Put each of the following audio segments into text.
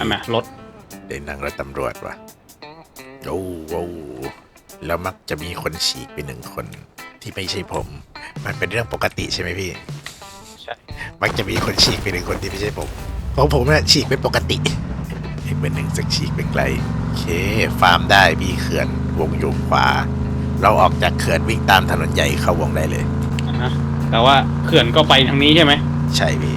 ทำไมรถได้นั่งรถตำรวจวะโอ้โหแล้วมักจะมีคนฉีกไปหนึ่งคนที่ไม่ใช่ผม มันเป็นเรื่องปกติใช่ไหมพี่ ใช่ มักจะมีคนฉีกไปหนึ่งคนที่ไม่ใช่ผม ของผมเนี่ยฉีกเป็นปกติไอ้เบอร์หนึ่งสักฉีกไปไกลโอเค ฟาร์มได้มีเขื่อนวงอยู่ขวา เราออกจากเขื่อนวิ่งตามถนนใหญ่เข้าวงได้เลยอ่าฮะแต่ว่าเขื่อนก็ไปทางนี้ใช่ไหม ใช่พี่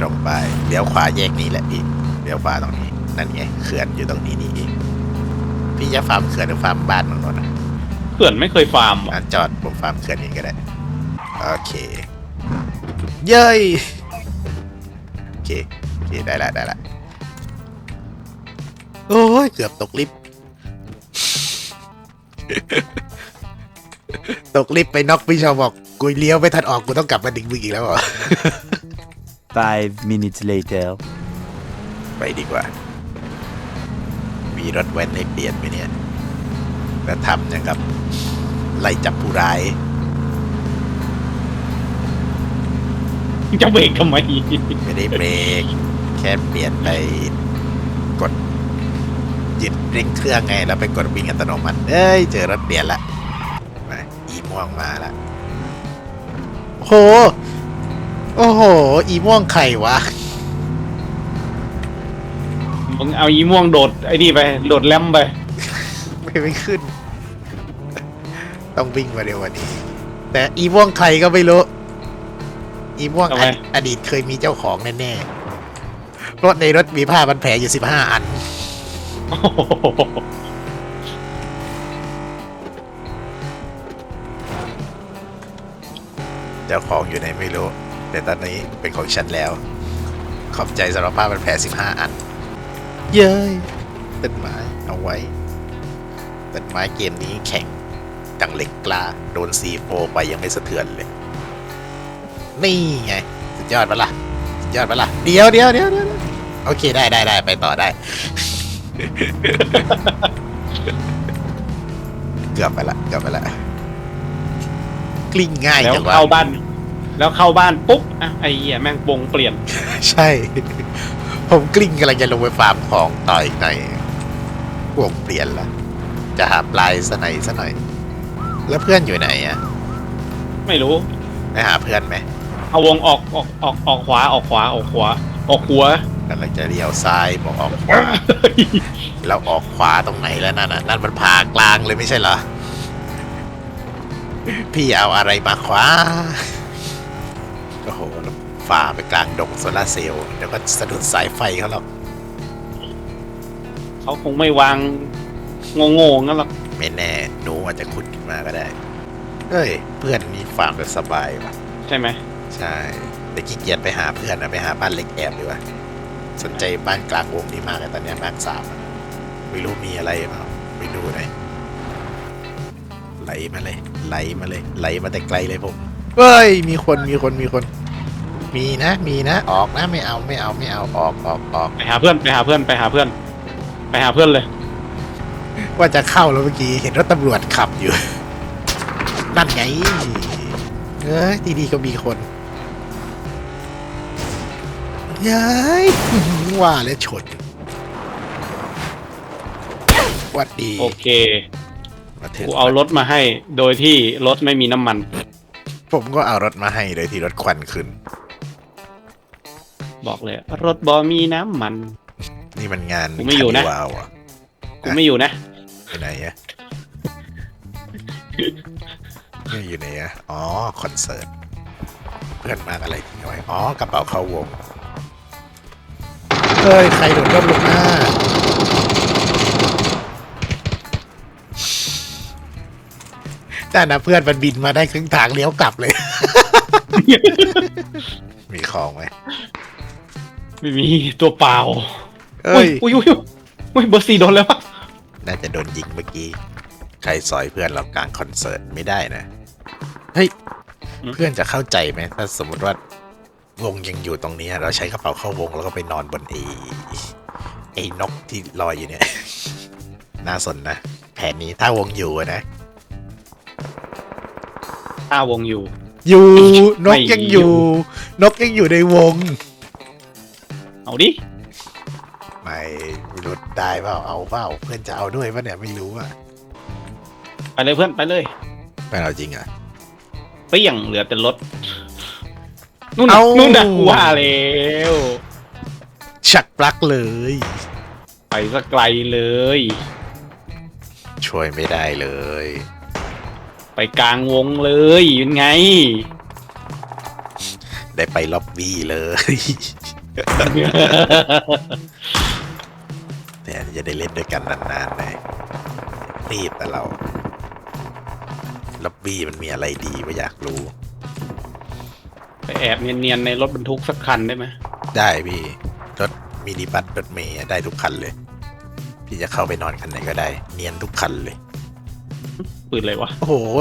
ตรงไป เลี้ยวขวาแยกนี้แหละพี่ เลี้ยวขวาตรงนี้ นั่นไงเขื่อนอยู่ตรงนี้นี่เองพี่จะฟาร์มเขื่อนหรือฟาร์มบ้านตรงโน้นนะเขื่อนไม่เคยฟาร์มว่ะอะจอดผมฟาร์มเขื่อนนี้ก็ได้ โอเค เย้ยโอเคโอเคได้ละได้ละโอ้ยเกือบตกลิฟต์ ตกลิฟต์ไปน็อกพี่ชาวบอกกูเลี้ยวไม่ทันออกกูต้องกลับมาดึงมึงอีกแล้วเหรอ Five minutes later. ไปดีกว่า มีรถแว้นให้เปลี่ยนไหมเนี่ยแล้วทำอย่างกับ ไล่จับผู้ร้าย จะเบรกทำไมไม่ได้เบรก แค่เปลี่ยนไปกดยึดเร่งเครื่องไง แล้วไปกดวิ่งอัตโนมัติ เอ้ย เจอรถเปลี่ยนละมาอีม่วงมาละโห โอ้โห อีม่วงไข่วะ มึงเอาอีม่วงโดดไอ้นี่ไป โดดแลมไป ไม่ไม่ขึ้น ต้องวิ่งมาเร็วกวันนี้ แต่อีม่วงใครก็ไม่รู้ อีม่วงทำอไมดอดีตเคยมีเจ้าของแน่ๆรถในรถมีผ้าพันแผลอยู่สิบห้าอัน โอ้โหเจ้าของอยู่ไหนไม่รู้ แต่ตอนนี้เป็นของฉันแล้ว ขอบใจสำหรับผ้าพันแผลสิบห้าอัน เย้ยต้นไม้เอาไว้ต้นไม้เกมนี้แข็งดังเหล็กกล้า โดนซีโฟไปยังไม่สะเทือนเลย นี่ไง สุดยอดปะล่ะ สุดยอดปะล่ะเดี๋ยวเดี๋ยวเดี๋ยวเดี๋ยวโอเคได้ได้ได้ไปต่อได้ เกือบไปละเกือบไปละ กลิ้งง่ายแล้วจังวะเข้าบ้าน แล้วเข้าบ้านปุ๊บอะไอ้เหี้ยแม่งวงเปลี่ยน ใช่ ผมกลิ้งกำลังจะลงไปฟาร์มของต่ออีกหน่อยพวกเปลี่ยนละจะหาปลายสะไหนสะหน่อย แล้วเพื่อนอยู่ไหนอะไม่รู้ไปหาเพื่อนไหมเอาวงออกออกออกออกขวาออกขวาออกขวาออกหัวกำลังจะเลี้ยวซ้ายบอกออกขวาแล้วออกขวาตรงไหนแล้วนั่นน่ะนั่นมันผ่ากลางเลยไม่ใช่เหรอพี่เอาอะไรมาขวาโอ้โหแล้ว ฝ่าไปกลางดงโซลาร์เซลล์เดี๋ยวก็สะดุดสายไฟเขาหรอกเขาคงไม่วางโง่ๆงั้นหรอกไม่แน่หนูอาจจะขุดขึ้นมาก็ได้เฮ้ย เพื่อนมีฟาร์มแบบสบายว่ะ ใช่ไหมใช่ แต่ขี้เกียจไปหาเพื่อนนะไปหาบ้านเล็กแอบดีกว่าสนใจบ้านกลางวงนี้มากเลยตอนเนี้ยมากสามอะไม่รู้มีอะไรเปล่าไปดูหน่อยไหลมาเลย ไหลมาเลย ไหลมาแต่ไกลเลยผมเฮ้ย มีคนมีคนมีคน มีนะมีนะออกนะไม่เอาไม่เอาไม่เอาออกออกออกไปหาเพื่อนไปหาเพื่อนไปหาเพื่อน ไปหาเพื่อนเลย ว่าจะเข้าแล้วเมื่อกี้เห็นรถตำรวจขับอยู่ นั่นไงเอ้ยที่ดีก็มีคนย้ายว่าแล้วชนหวัดดีโอเคมาถึงกูเอารถมาให้ โดยที่รถไม่มีน้ำมัน ผมก็เอารถมาให้โดยที่รถควันขึ้น บอกเลย รถบอมีน้ำมัน นี่มันงานผมไม่อยู่นะ คาร์วาวอะกูไม่อยู่นะไปไหนอะไม่อยู่ไหนอะอ๋อ คอนเสิร์ต เพื่อนมากอะไรทิ้งเอาไว้อ๋อ กระเป๋าเข้าวง เฮ้ย ใครโดดร่มลงมาแต่นะเพื่อนมันบินมาได้ครึ่งทางเลี้ยวกลับเลย มีของไหม ไม่มีตัวเปล่าเอ้ยอุ้ยอุ้ยอุ้ยอุ้ยเบอร์สี่โดนแล้วปะน่าจะโดนยิงเมื่อกี้ ใครสอยเพื่อนเรากลางคอนเสิร์ตไม่ได้นะ เฮ้ย เพื่อนจะเข้าใจไหมถ้าสมมติว่าวงยังอยู่ตรงนี้เราใช้กระเป๋าเข้าวงแล้วก็ไปนอนบนไอ้ไอ้นกที่ลอยอยู่เนี่ย น่าสนนะ แผนนี้ถ้าวงอยู่อะนะ ถ้าวงอยู่ อยู่นไม่กยังอยู่ นกยังอยู่ในวง เอาดิ ไม่ไม่รู้ได้เปล่าเอาเปล่าเพื่อนจะเอาด้วยปะเนี่ยไม่รู้อะไปเลยเพื่อนไปเลยไม่เอาจริงอะเปรี้ยงเหลือแต่รถ นู่นน่ะเอ้า นู่นน่ะกูว่าแล้วชักปลักเลย ไปสักไกลเลย ช่วยไม่ได้เลยไปกลางวงเลยเป็นไง ได้ไปล็อบบี้เลย แต่จะได้เล่นด้วยกันนานๆเลยรีบแต่เราล็อบบี้มันมีอะไรดีวะอยากรู้ ไปแอบเนียนๆในรถบรรทุกสักคันได้ไหมได้พี่รถมินิบัสรถเมย์ได้ทุกคันเลย พี่จะเข้าไปนอนคันไหนก็ได้ เนียนทุกคันเลย ปืนเลยวะ โอ้โห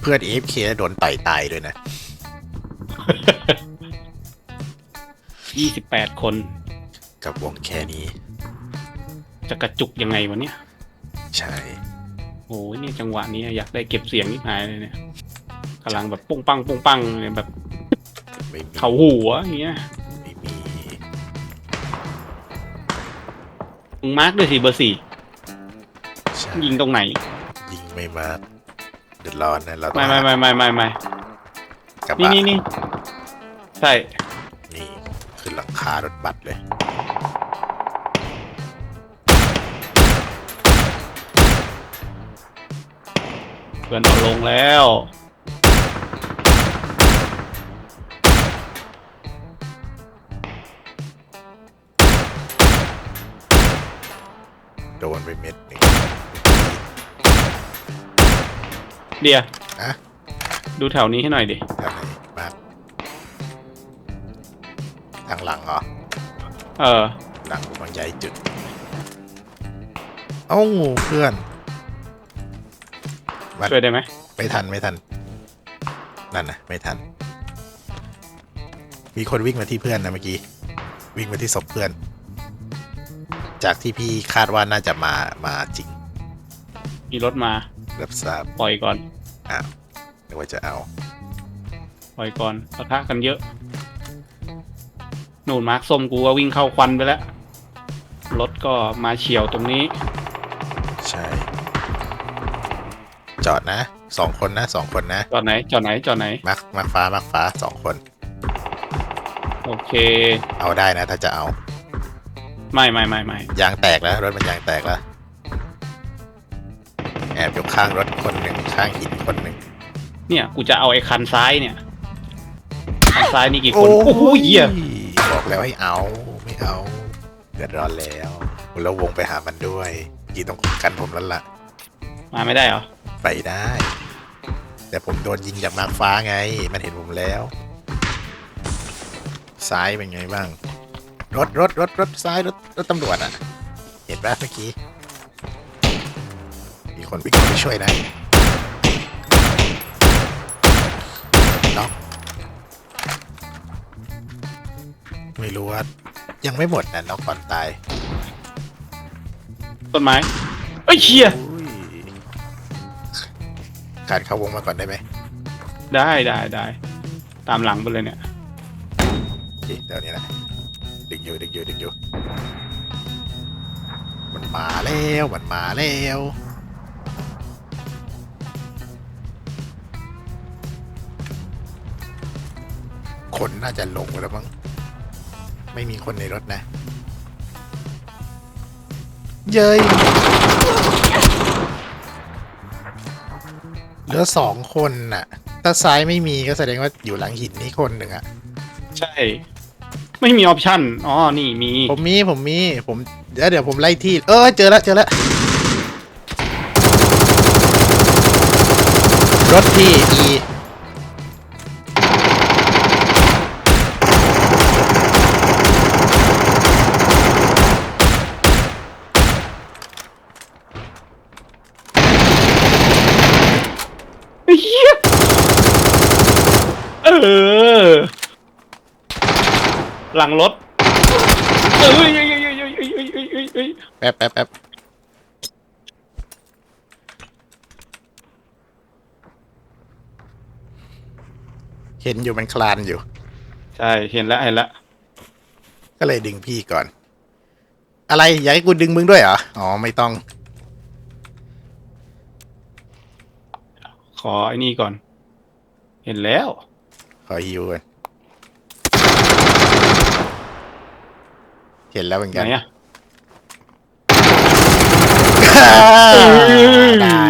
เพื่อนเอฟเคโดนต่อยตายด้วยนะ ยี่สิบแปดคน กับวงแค่นี้ จะกระจุกยังไงวะเนี่ยใช่โอ้ยนี่จังหวะนี้อยากได้เก็บเสียงนี่หายเลยเนี่ยกำลังแบบปุ้งปังปุ้งปังเนี่ยแบบไม่มีเขาหัวอย่างเงี้ยไม่มีมึงมาร์กด้วยสิเบอร์สี่ใช่ยิงตรงไหน ยิงไม่มาเดือดร้อนนะเราต้อไม่งไม่ไม่ไม่ไม่ไม่กระนี่บะนี่นี่ใช่นี่ขึ้นหลังคารถบัสเลย เพื่อนเอาลงแล้ว โดนไปเม็ดหนึ่งเดียอะดูแถวนี้ให้หน่อยดิทางไหนมาทางหลังเหรอ เออ หลังบางใหญ่จุด เอ้าเพื่อน วัด ช่วยได้ไหมไม่ทันไม่ทัน นั่นนะไม่ทัน มีคนวิ่งมาที่เพื่อนนะเมื่อกี้ วิ่งมาที่ศพเพื่อน จากที่พี่คาดว่าน่าจะมามาจริงมีรถมา รับทราบปล่อยก่อนอ้าวนึกว่าจะเอา ปล่อยก่อนปะทะกันเยอะ หนูนมาร์คส้มกูก็วิ่งเข้าควันไปแล้วรถก็มาเฉียวตรงนี้ ใช่ จอดนะสองคนนะสองคนนะ จอดไหนจอดไหนจอดไหนมักมักฟ้ามักฟ้าสองคน โอเค เอาได้นะ ถ้าจะเอา ไม่ไม่ไม่ไม่ยางแตกแล้ว รถมันยางแตกแล้ว แอบอยู่ข้างรถคนหนึ่งข้างหินคนหนึ่งเนี่ย กูจะเอาไอ้คันซ้ายเนี่ย คันซ้ายนี่กี่คน โอ้โหเหี้ย บอกแล้วให้เอาไม่เอาเดือดร้อนแล้วแล้ววงไปหามันด้วยกี่ต้องกันผมแล้วล่ะ มาไม่ได้เหรอ ไปได้ แต่ผมโดนยิงจากมากฟ้าไง มันเห็นผมแล้ว ซ้ายเป็นไงบ้าง รถรถรถรถซ้ายรถรถตำรวจอะเห็นปะเมื่อกี้ มีคนวิ่งเข้าไปช่วยนะ ไม่รู้ว่ายังไม่หมดนะน็อกก่อนตายต้นไม้เอ้ยเชียอุ้ยขาดเข้าวงมาก่อนได้ไหมได้ได้ได้ตามหลังไปเลยเนี่ยโอเคเดี๋ยวนี้นะดึงอยู่ดึงอยู่ดึงอยู่มันมาแล้วมันมาแล้วคนน่าจะลงไปแล้วมั้ง ไม่มีคนในรถนะ เย้ยเหลือสองคนน่ะ ถ้าซ้ายไม่มีก็แสดงว่าอยู่หลังหินนี่คนหนึ่งอะใช่ ไม่มีออปชั่นอ๋อนี่มีผมมีผมมีผมเดี๋ยวเดี๋ยวผมไล่ที่ เออเจอแล้วเจอแล้วรถที่ E เฮียเออ หลังรถเอ้ยเอ้ยเอ้ยเอ้ยเอ้ยเอ้ยเอ้ยเอ้ยเอ้ยเอ้ยแป๊บแป๊บแป๊บเห็นอยู่มันคลานอยู่ ใช่เห็นแล้วเห็นแล้วก็เลยดึงพี่ก่อน อะไรอยากให้กูดึงมึงด้วยเหรอ อ๋อ ไม่ต้อง ขอไอ้นี่ก่อน เห็นแล้ว ขอฮิวกัน เห็นแล้วเหมือนไหกันนอะได้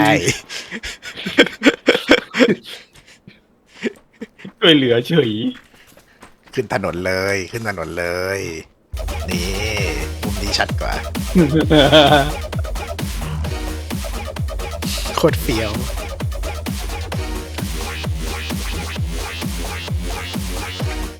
ช่วยเหลือเฉยขึ้นถนนเลยขึ้นถนนเลย นี่มุมนี้ชัดกว่า โคตรเฟี้ยว